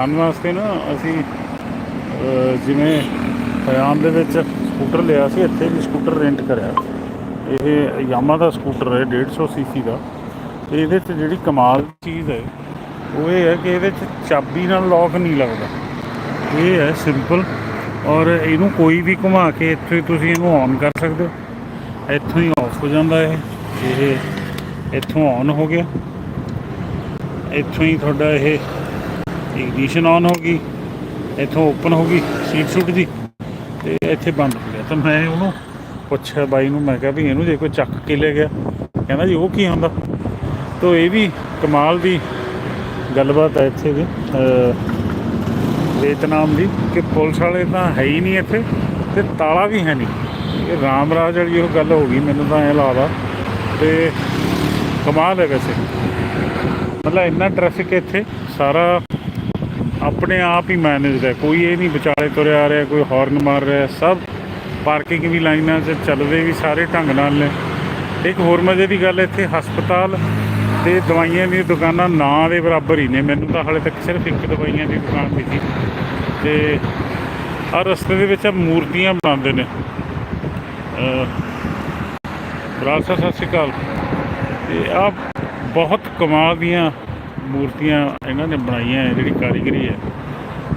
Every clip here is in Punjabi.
ਆਉਣ ਵਾਸਤੇ ਨਾ ਅਸੀਂ ਜਿਵੇਂ ਹਰਿਆਣ ਦੇ ਵਿੱਚ ਸਕੂਟਰ ਲਿਆ ਸੀ, ਇੱਥੇ ਵੀ ਸਕੂਟਰ ਰੈਂਟ ਕਰਿਆ। ਇਹ ਯਾਮਾ ਦਾ ਸਕੂਟਰ ਹੈ 150 ਸੀਸੀ ਦਾ। ਤੇ ਇਹਦੇ 'ਚ ਜਿਹੜੀ ਕਮਾਲ ਦੀ ਚੀਜ਼ ਹੈ, ਉਹ ਇਹ ਹੈ ਕਿ ਇਹਦੇ 'ਚ ਚਾਬੀ ਨਾਲ ਲੌਕ ਨਹੀਂ ਲੱਗਦਾ। ਇਹ ਹੈ ਸਿੰਪਲ ਔਰ ਇਹਨੂੰ ਕੋਈ ਵੀ ਘੁਮਾ ਕੇ ਇੱਥੇ ਤੁਸੀਂ ਇਹਨੂੰ ਔਨ ਕਰ ਸਕਦੇ ਹੋ। ਇੱਥੋਂ ਹੀ ਆਫ ਹੋ ਜਾਂਦਾ ਹੈ ਇਹ ਇੱਥੋਂ ਔਨ ਹੋ ਗਿਆ। ਇੱਥੋਂ ਹੀ ਤੁਹਾਡਾ ਇਹ ਇਗਨੀਸ਼ਨ ਆਨ ਹੋ ਗਈ, ਇੱਥੋਂ ਓਪਨ ਹੋ ਗਈ ਸੀਟ ਸੂਟ ਦੀ ਤੇ ਇੱਥੇ ਬੰਦ ਹੋ ਗਿਆ। ਤਾਂ ਮੈਂ ਉਹਨੂੰ ਪੁੱਛਿਆ ਬਾਈ ਨੂੰ, ਮੈਂ ਕਿਹਾ ਵੀ ਇਹਨੂੰ ਜੇ ਕੋਈ ਚੱਕ ਕੇ ਲੈ ਗਿਆ। ਕਹਿੰਦਾ ਜੀ ਉਹ ਕੀ ਹੁੰਦਾ ਤੋ ਇਹ ਵੀ ਕਮਾਲ ਦੀ ਗੱਲਬਾਤ ਹੈ ਇੱਥੇ ਦੀ। ਵੇਤਨਾਮ ਦੀ ਕਿ ਪੁਲਿਸ ਵਾਲੇ ਤਾਂ ਹੈ ਹੀ ਨਹੀਂ ਇੱਥੇ ਤੇ ਤਾਲਾ ਵੀ ਹੈ ਨਹੀਂ। ਇਹ ਰਾਮ ਰਾਜ ਵਾਲੀ ਉਹ ਗੱਲ ਹੋ ਗਈ, ਮੈਨੂੰ ਤਾਂ ਐਂ ਲੱਗਦਾ। ਤੇ ਕਮਾਲ ਹੈ ਵੈਸੇ। ਮਤਲਬ ਇੰਨਾ ਟ੍ਰੈਫਿਕ ਇੱਥੇ, ਸਾਰਾ ਆਪਣੇ ਆਪ ਹੀ ਮੈਨੇਜਡ ਹੈ। ਕੋਈ ਇਹ ਨਹੀਂ ਵਿਚਾਲੇ ਤੁਰਿਆ ਆ ਰਿਹਾ, ਕੋਈ ਹਾਰਨ ਮਾਰ ਰਿਹਾ, ਸਭ ਪਾਰਕਿੰਗ ਵੀ ਲਾਈਨਾਂ 'ਚ, ਚੱਲਦੇ ਵੀ ਸਾਰੇ ਢੰਗ ਨਾਲ ਨੇ। ਇੱਕ ਹੋਰ ਮਜ਼ੇ ਦੀ ਗੱਲ ਇੱਥੇ ਹਸਪਤਾਲ ਤੇ ਦਵਾਈਆਂ ਦੀਆਂ ਦੁਕਾਨਾਂ ਨਾਂ ਦੇ ਬਰਾਬਰ ਹੀ ਨੇ। ਮੈਨੂੰ ਤਾਂ ਹਾਲੇ ਤੱਕ ਸਿਰਫ ਇੱਕ ਦਵਾਈਆਂ ਦੀ ਦੁਕਾਨ ਦਿਖੀ ਤੇ ਆ ਰਸਤੇ ਦੇ ਵਿੱਚ ਆ ਮੂਰਤੀਆਂ ਬਣਾਉਂਦੇ ਨੇ। ਬਰਾੜ ਸਾਹਿਬ ਸਤਿ ਸ਼੍ਰੀ ਅਕਾਲ। ਤੇ ਆ ਬਹੁਤ ਕਮਾਲ ਦੀਆਂ ਮੂਰਤੀਆਂ ਇਹਨਾਂ ਨੇ ਬਣਾਈਆਂ ਜਿਹੜੀ ਕਾਰੀਗਰੀ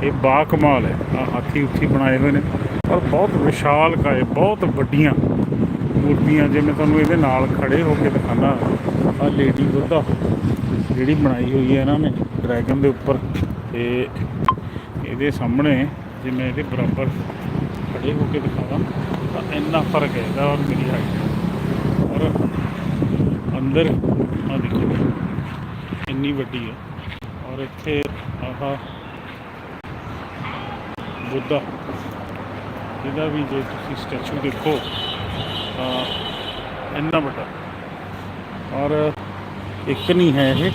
ਇਹ ਬਾ ਕਮਾਲ ਹੈ। ਆ ਹਾਥੀ ਉੱਥੀ ਬਣਾਏ ਹੋਏ ਨੇ। ਔਰ ਬਹੁਤ ਵਿਸ਼ਾਲ ਕਾਏ ਬਹੁਤ ਵੱਡੀਆਂ ਮੂਰਤੀਆਂ। ਜੇ ਮੈਂ ਤੁਹਾਨੂੰ ਇਹਦੇ ਨਾਲ ਖੜੇ ਹੋ ਕੇ ਦਿਖਾਣਾ ਆ ਲੇਡੀ ਬੁੱਧਾ ਜਿਹੜੀ ਬਣਾਈ ਹੋਈ ਹੈ ਇਹਨਾਂ ਨੇ ਡਰੈਗਨ ਦੇ ਉੱਪਰ। ਤੇ ਇਹਦੇ ਸਾਹਮਣੇ ਜੇ ਮੈਂ ਇਹਦੇ ਬਰਾਬਰ ਖੜੇ ਹੋ ਕੇ ਦਿਖਾਵਾਂ, ਤਾਂ ਇੰਨਾ ਫ਼ਰਕ ਹੈ ਇਹਦਾ ਔਰ ਮੇਰੀ ਹਾਈਟ ਔਰ ਅੰਦਰ ਆ ਦੇਖੋ, ਇੰਨੀ ਵੱਡੀ ਹੈ। ਔਰ ਇੱਥੇ ਆਹ ਬੁੱਧਾ। ਇਹਦਾ ਵੀ ਜੇ ਤੁਸੀਂ ਸਟੈਚੂ ਦੇਖੋ, ਤਾਂ ਇੰਨਾ ਵੱਡਾ। ਔਰ ਇੱਕ ਨਹੀਂ ਹੈ ਇਹ।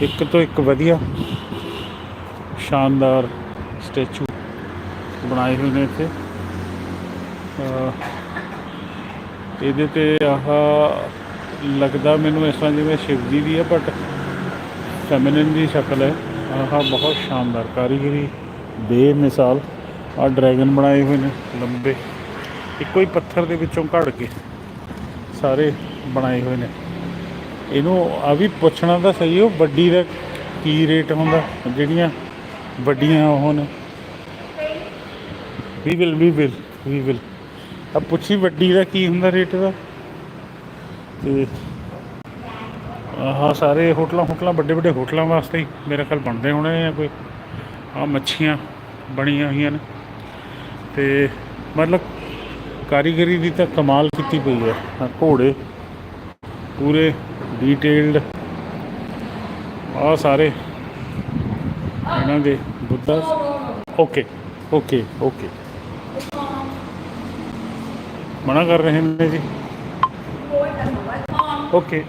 ਇੱਕ ਤੋਂ ਇੱਕ ਵਧੀਆ, ਸ਼ਾਨਦਾਰ ਸਟੈਚੂ ਬਣਾਏ ਹੋਏ ਨੇ ਇੱਥੇ। ਇਹਦੇ ਤੇ ਆਹ ਲੱਗਦਾ ਮੈਨੂੰ ਇਸ ਤਰ੍ਹਾਂ ਜਿਵੇਂ ਸ਼ਿਵ ਜੀ ਦੀ ਹੈ ਬਟ ਫੈਮਿਨਿਨ ਦੀ ਸ਼ਕਲ ਹੈ। ਆਹ ਬਹੁਤ ਸ਼ਾਨਦਾਰ ਕਾਰੀਗਰੀ। ਬੇਮਿਸਾਲ। ਆ ਡਰੈਗਨ ਬਣਾਏ ਹੋਏ ਨੇ, ਲੰਬੇ। ਇੱਕੋ ਹੀ ਪੱਥਰ ਦੇ ਵਿੱਚੋਂ ਘੜ ਕੇ ਸਾਰੇ ਬਣਾਏ ਹੋਏ ਨੇ। ਇਹਨੂੰ ਆ ਵੀ ਪੁੱਛਣਾ ਤਾਂ ਸਹੀ ਉਹ ਵੱਡੀ ਦਾ ਕੀ ਰੇਟ ਹੁੰਦਾ, ਜਿਹੜੀਆਂ ਵੱਡੀਆਂ ਉਹ ਨੇ। We will we will we will ਆ ਪੁੱਛੀ ਵੱਡੀ ਦਾ ਕੀ ਹੁੰਦਾ ਰੇਟ ਦਾ। ਤੇ ਆਹ ਸਾਰੇ ਹੋਟਲਾਂ ਹੋਟਲਾਂ ਵੱਡੇ ਵੱਡੇ ਹੋਟਲਾਂ ਵਾਸਤੇ ਹੀ ਮੇਰੇ ਖਿਆਲ ਬਣਦੇ ਹੋਣੇ ਆ ਕੋਈ। ਆ ਮੱਛੀਆਂ ਬਣੀਆਂ ਹੋਈਆਂ ਨੇ। ਤੇ ਮਤਲਬ ਕਾਰੀਗਰੀ ਦੀ ਤਾਂ ਕਮਾਲ ਕੀਤੀ ਪਈ ਹੈ। ਘੋੜੇ, ਪੂਰੇ ਡੀਟੇਲਡ ਆ ਸਾਰੇ ਇਹਨਾਂ ਦੇ ਬੁੱਧਾ। ਓਕੇ ਓਕੇ ਓਕੇ ਮਨਾ ਕਰ ਰਹੇ ਨੇ ਜੀ। ਓਕੇ